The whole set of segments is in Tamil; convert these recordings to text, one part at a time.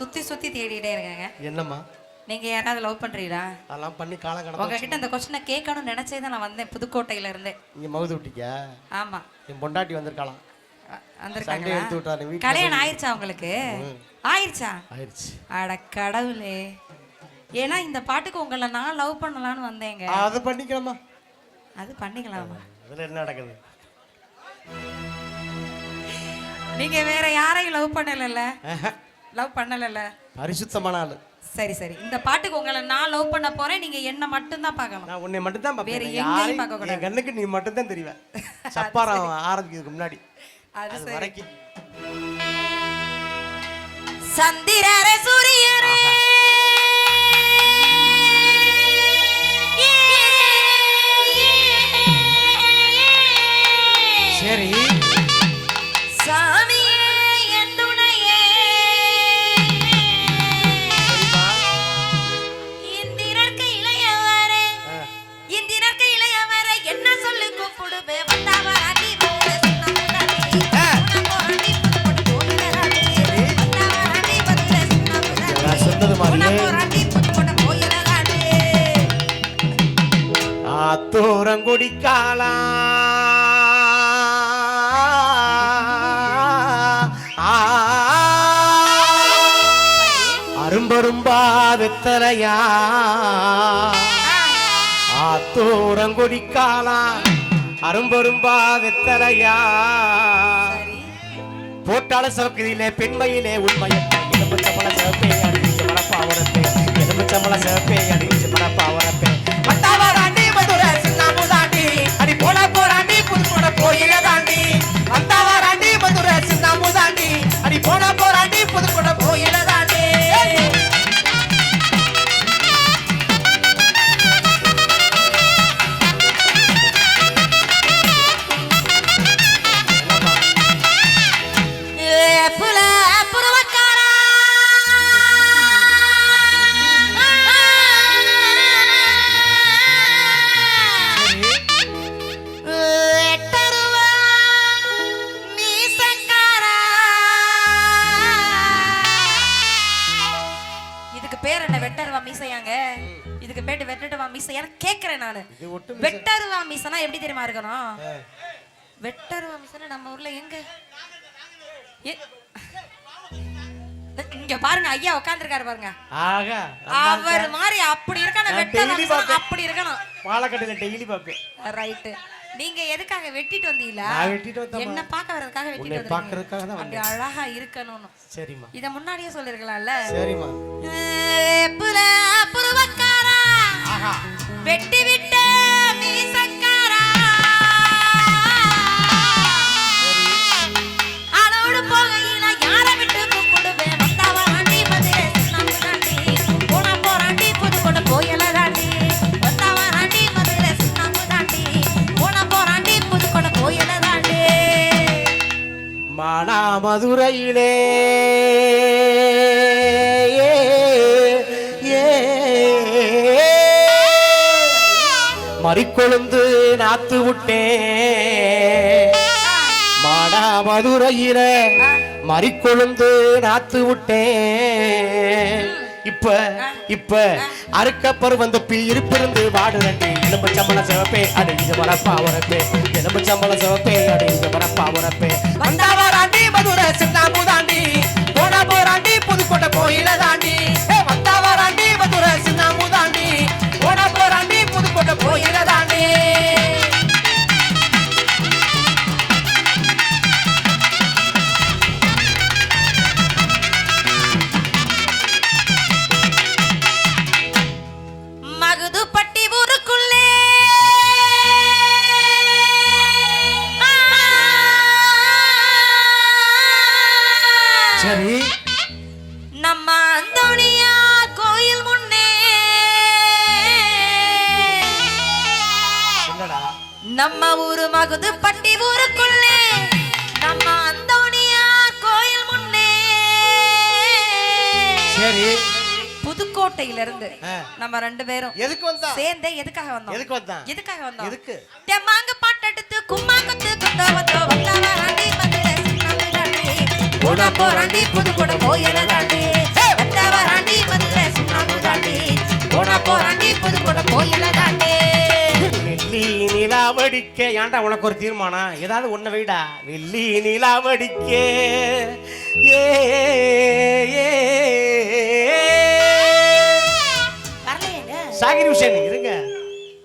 சுத்தி சுத்தி தேடிட்டே இருக்கேங்க. என்னம்மா? நீங்க யாராவது லவ் பண்றீங்களா? அதெல்லாம் பண்ணி காலம் கடந்து உங்ககிட்ட இந்த கொஸ்டினை கேட்கணும்னு நினைச்சே தான் நான் வந்தேன் புதுக்கோட்டையில இருந்து இங்க மவுது விட்டிக்கா ஆமா. என் பொண்டாட்டி வந்திருக்கலாம் கல்யாணம் ஆயிடுச்சா உங்களுக்கு? ஆயிடுச்சா ஆயிடுச்சு அட கடவுளே. ஏன்னா இந்த பாட்டுக்கு உங்களை நான் லவ் பண்ணலாம்னு வந்தேங்க. அதை பண்ணிக்கலாமா? அது பண்ணிக்கலாமா? என்ன நடக்குது? நீங்க வேற யாரையும் லவ் பண்ணலல்ல? ஆஹா. லவ் பண்ணலல்ல? பரிசுத்தமான ஆளு. சரி சரி. இந்த பாட்டுக்கு உங்களை நான் லவ் பண்ண போறேன். நீங்க என்ன மட்டும் தான் பார்க்கணும். நான் உன்னை மட்டும் தான் வேற பார்ப்பேன் எங்கேயும் யாரையும் பார்க்க கூடாது. என் கண்ணுக்கு நீ மட்டும் தான் தெரிவ சப்பாரம் ஆரம்பிக்கிறதுக்கு முன்னாடி. அது வரைக்கும். சந்திரரே சூரியரே. சரி. ஆத்தோரங்குடி காலா அரும்பரும்பா வெத்தலையா? ஆத்தோரங்குடி காலா போட்டால சவக்குதியிலே பெண்மையிலே உண்மையை. எலும்புச்சம்பள சிவப்பே அடிச்சு மரப்பாவரப்பே எலும்புச்சம்பள சிவப்பே அடிச்சு மரப்பாவரப்பே பேர் என்ன? வெட்டருவா மீசையாங்க. இதுக்கு பேட்டு வெட்டருவா மீசையான்னு கேக்குறேன் நானு. வெட்டருவா மீசனா எப்படி தெரியுமா இருக்கணும்? வெட்டருவா மீசனா நம்ம ஊர்ல எங்க? இங்க பாருங்க ஐயா உட்கார்ந்திருக்காரு பாருங்க. அவர் மாதிரி அப்படி இருக்கணும் வெட்டருவா. அப்படி இருக்கணும். பாலக்கட்டையில் டெய்லி பார்ப்பேன். ரைட்டு நீங்க எதுக்காக வெட்டிட்டு வந்தீங்களா? வந்தேம்மா. என்ன பார்க்க வர்றதுக்காக உன்னை வெட்டிட்டு வந்தீங்க பார்க்கறதுக்காக தான் அழகா இருக்கணும்னு. சரிம்மா. இத முன்னாடியே சொல்லிருக்கலாம்ல? சரிம்மா. வெட்டி விட்ட மீசக்காரா. அளோடு நான் யார விட்டு கூப்பிடுவேன்? வந்தாவா ஆண்டி மதுரை சுண்ணாம்பு தாண்டி? போனா போறாண்டி புதுக்கோட்டை கோயில தாண்டி. வந்தாவா ஆண்டி மதுரை சுண்ணாம்பு தாண்டி? போனா போறாண்டி புதுக்கோட்டை கோயில தாண்டி. மானாமதுரையிலே ஏ, மறிக்கொழுந்து நாத்து விட்டேன் மானாமதுரையில மறிக்கொழுந்து நாத்து விட்டேன் இப்ப இப்ப அறுக்கப்பர் வந்த பி இருப்பிருந்து வாடுறண்டு எலும்பு சம்பள சிவப்பே அடிஞ்ச மரப்பாவரப்பே எலும்பு சம்பள சிவப்பே அடிஞ்ச மரப்பாவரப்பே வந்தாவராண்டி மதுரை சின்னாமுதாண்டி போன போராண்டி புதுக்கோட்டை கோயில தாண்டி. நம்ம ஊரு மகுதுப்பட்டி ஊருக்குள்ளே நம்ம அந்தோணியா கோயில் முன்னே. சரி. புதுக்கோட்டையில இருந்து. நம்ம ரெண்டு பேரும் எதுக்கு வந்தா சேர்ந்தே எதுக்காக வந்தோம்? எதுக்கு வந்தான் எதுக்காக வந்தோம்? எதுக்கு? தெம்மாங்கு பாட்டெடுத்து கும்மா குத்து குத்த வந்தோ வந்தாவராண்டி மதுரை சின்னமிராண்டி? போனா போராண்டி புதுக்கோட்டை கோயில தாண்டி. போனா போறாண்டி புதுக்கோட்டை கோயில தாண்டி. வெள்ளி நிலாவடிக்க. ஏன்டா உனக்கு ஒரு தீர்மானம்? ஏதாவது ஒண்ணு வைடா. வெள்ளி நிலாவடிக்க. ஏ சாகிர் ஹுசேன் இருங்க.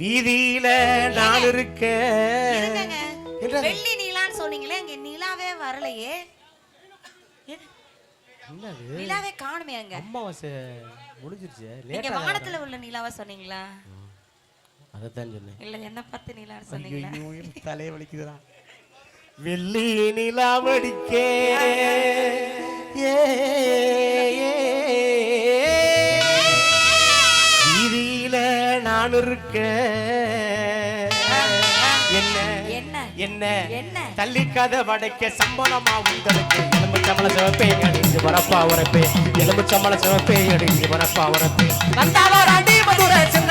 வீதியில நான் இருக்க? வெள்ளி நீலான்னு சொன்னீங்களே இங்க நிலாவே வரலையே. நிலாவே காணுமே அங்க அம்மாவாசை முடிஞ்சிருச்சு. நீங்க வானத்துல உள்ள நிலாவை சொன்னீங்களா? அதைத்தான் சொன்னேன். இல்ல என்ன பார்த்து நிலான்னு சொன்னீங்களா. தலையை வலிக்குதுடா. வெள்ளி நிலாவடிக்க ஏ, ஏ, வீதியில நான் இருக்க என்ன என்ன? என்ன? தள்ளிக்காத வடைக்க சம்பளமா உங்களுக்கு எலும்பு சம்பள சிவப்பே அடிஞ்சு வரப்பா வரப்பே. எலும்பு சம்பள சிவப்பே அடிஞ்சு வரப்பா மதுரை சின்ன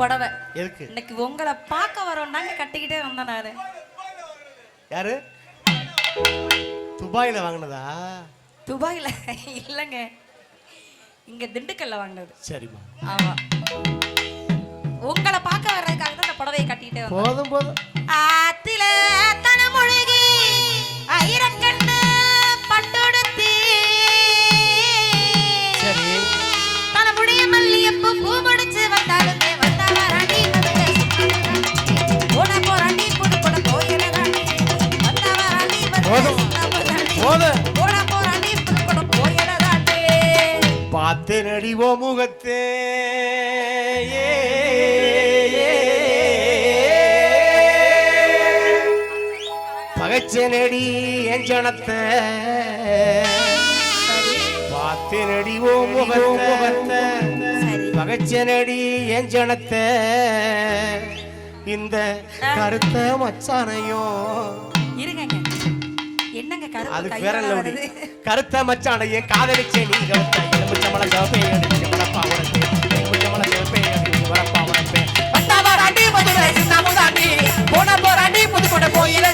புடவை. எதுக்கு? இன்னைக்கு உங்களை பார்க்க வரோம்னாங்க கட்டிக்கிட்டே வந்தேன் நானு. யாரு? துபாயில வாங்கினதா? துபாயில? இல்லைங்க. இங்க திண்டுக்கல்ல வாங்கினது. சரிம்மா. ஆமா. உங்களை பார்க்க வர்றதுக்காக தான் இந்த புடவையை கட்டிக்கிட்டே வந்தேன். போதும் போதும். ஆத்தில பார்த்து நடிவோ முகத்தே ஏ, நடி என் ஜனத்தை பார்த்து நடிவோ முகத்தை சரி நடி என் ஜனத்தை இந்த கருத்த மச்சானையும் அது விரல் லவுடி கருத்த மச்சான ஏன் காதலிச்சே நீங்க எலுமிச்சமல சோப்பே எலுமிச்சமல பாவனப்பே எலுமிச்சமல சோப்பே எலுமிச்சமல பாவனப்பே பட்டாவா போன போராண்டி புதுக்கோட்டை கோயில